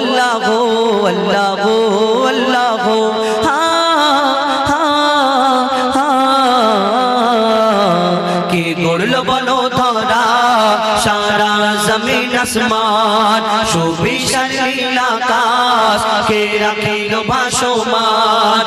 আল্লাহ আল্লাহ আল্লাহ হা হা হা কে গড়ল বলো ধরা সারা জমিন আসমান সুবিশাল নীল আকাশ কে রাখিল ভাসমান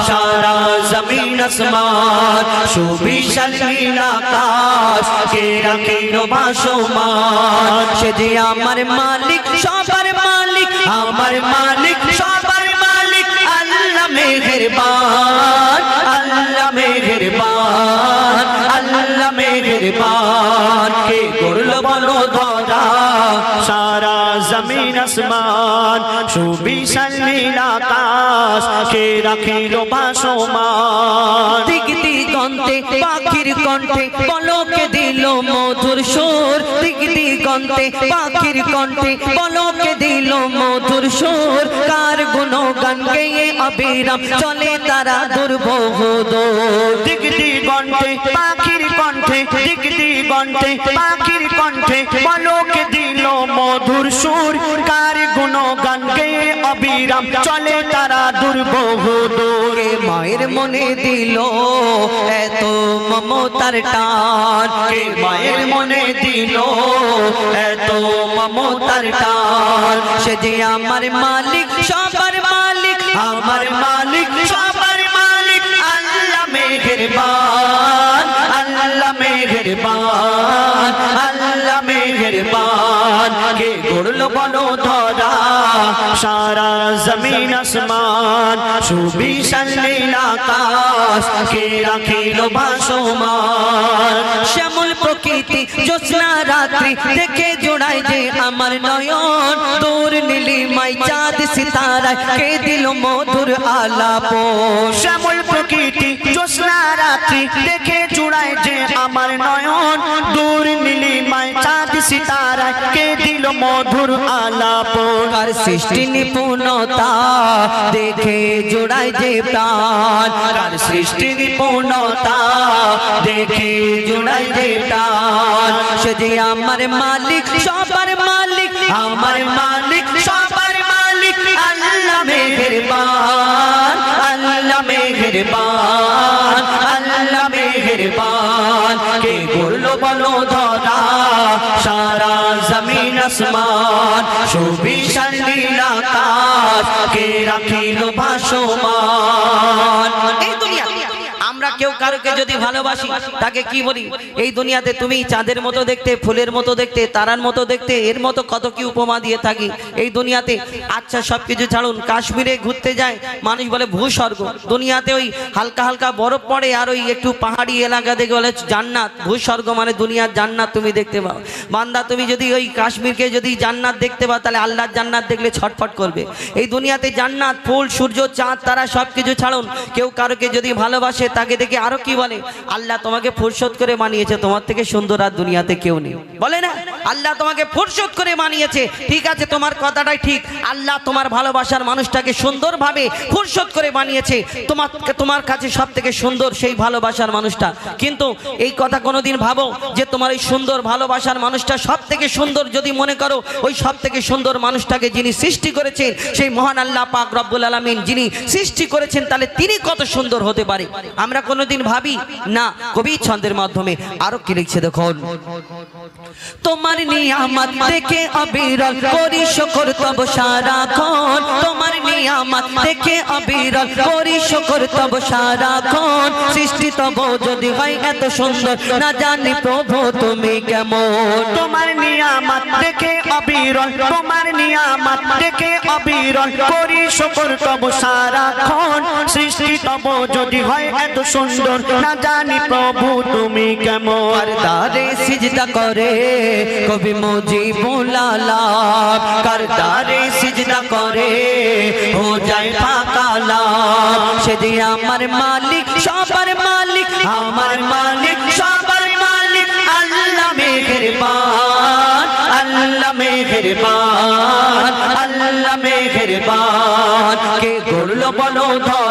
আসমান সুবিশাল নীল কে আমার মালিক সবার মালিক আমার মালিক সবার মালিক আল্লাহ মেহেরবান। জমিন আসমান সুবিশাল নীল আকাশ কে রাখিল ভাসমান। দিক দিগন্তে পাখির কণ্ঠে পলকে দিল মধুর সুর। দিক দিগন্তে পাখির কণ্ঠে পলকে দিল মধুর সুর। কার গুণ গান গেয়ে অবিরাম চলে তারা দুর্বহ দিক দিগন্তে পাখির কণ্ঠে দিক পাখির কণ্ঠে পলকে দিল মধুর সুর। কার গুণ গান অবিরাম চলে তারা দুর্বহ দূরে। মায়ের মনে দিল, এত মমতার টান। মায়ের মনে দিল, এত মমতার টান। সে যে আমার মালিক, সবার মালিক, আমার মালিক, সবার মালিক, আল্লাহ মেহেরবান। মেহেরবান, আল্লাহ মেহেরবান। কে গড়লো বলো ধরা সারা জমিন আসমান, সুবিশাল নীল আকাশ, কে রাখিল ভাসমান। শ্যামল প্রকৃতি, জ্যোৎস্না রাত্রি, দেখে জোড়ায় যে আমার নয়ন। দূর নীলিমাই চাঁদ সিতারা কে দিল মধুর আলাপ শ্যামল প্রকৃতি, জ্যোৎস্না রাত্রি, দেখে মধুর আলাপ কার সৃষ্টি নিপুণতা। দেখে জোড়ায় যে প্রাণ কার সৃষ্টি নিপুণতা। দেখে জোড়ায় যে প্রাণ, সে যে আমার মালিক, সবার মালিক, আমার মালিক, সবার মালিক। আল্লাহ মেহেরবান আল্লাহ মেহেরবান আল্লাহ মেহেরবান। কে করল বলো ধরা? আসমান সুবিশাল নীল আকাশ কে রাখিল ভাসমান? এই দুনিয়া আমরা কেউ কারোকে যদি ভালোবাসি, তাকে কি বলি? এই দুনিয়াতে তুমি চাঁদের মতো দেখতে, ফুলের মতো দেখতে, তারার মতো দেখতে, এর মতো কত কি উপমা দিয়ে থাকি? এই দুনিয়াতে আচ্ছা সব কিছু ছাড়ুন, কাশ্মীরে ঘুরতে যায়, মানুষ বলে ভূস্বর্গ। দুনিয়াতে ওই হালকা হালকা বরফ পড়ে আর ওই একটু পাহাড়ি এলাকা দেখে বলে জান্নাত। ভূস্বর্গ মানে দুনিয়ার জান্নাত তুমি দেখতে পাও। বান্দা, তুমি যদি ওই কাশ্মীরকে যদি জান্নাত দেখতে পাও, তাহলে আল্লাহর জান্নাত দেখলে ছটফট করবে। এই দুনিয়াতে জান্নাত, ফুল, সূর্য, চাঁদ, তারা সব কিছু ছাড়ুন। কেউ কারোকে যদি ভালোবাসে, তাকে দেখে আরও কি বলে? আল্লাহ তোমাকে ফুরসত করে মানিয়েছে, তোমার থেকে সুন্দর আর দুনিয়াতে কেউ নেই। বলে না? আল্লাহ তোমাকে ফুরসত করে মানিয়েছে, ঠিক আছে, তোমার কথাটাই ঠিক। আল্লাহ তোমার ভালোবাসার মানুষটাকে সুন্দরভাবে ফুরসত করে বানিয়েছে তোমার তোমার কাছে সব থেকে সুন্দর সেই ভালোবাসার মানুষটা। কিন্তু এই কথা কোনোদিন ভাবো যে তোমার এই সুন্দর ভালোবাসার মানুষটা সব থেকে সুন্দর যদি মনে করো, ওই সব থেকে সুন্দর মানুষটাকে যিনি সৃষ্টি করেছেন, সেই মহান আল্লাহ পাক রব্বুল আলমিন যিনি সৃষ্টি করেছেন, তাহলে তিনি কত সুন্দর হতে পারে? আমরা কোনোদিন ভাবি। না, কবি ছন্দের মাধ্যমে। আরও কি লিখছে দেখুন। তোমার নিয়ামত দেখে অবিরল করি শকর, তব সারাক্ষণ। তোমার নিয়ামত দেখে অবিরল করি শকর, তব সারাক্ষণ। সৃষ্টি তব যদি হয় এত সুন্দর, না জানি প্রভু তুমি কেমন। তোমার নিয়ামত দেখে অবিরল, তোমার নিয়ামত দেখে অবিরল করি শকর, তব সারাক্ষণ। সৃষ্টি তব যদি হয় এত সুন্দর না জানি প্রভু তুমি কেমন। করদারে সিজদা করে কবি মুজিবুলালা করদারে সিজদা করে হো যায় ফাকালা সেদি আমার মালিক, সবার মালিক, আমার মালিক, সবার মালিক। আল্লাহ মেহেরবান আল্লাহ মেহেরবান আল্লাহ মেহেরবান। কে গড়লো বলো ধরা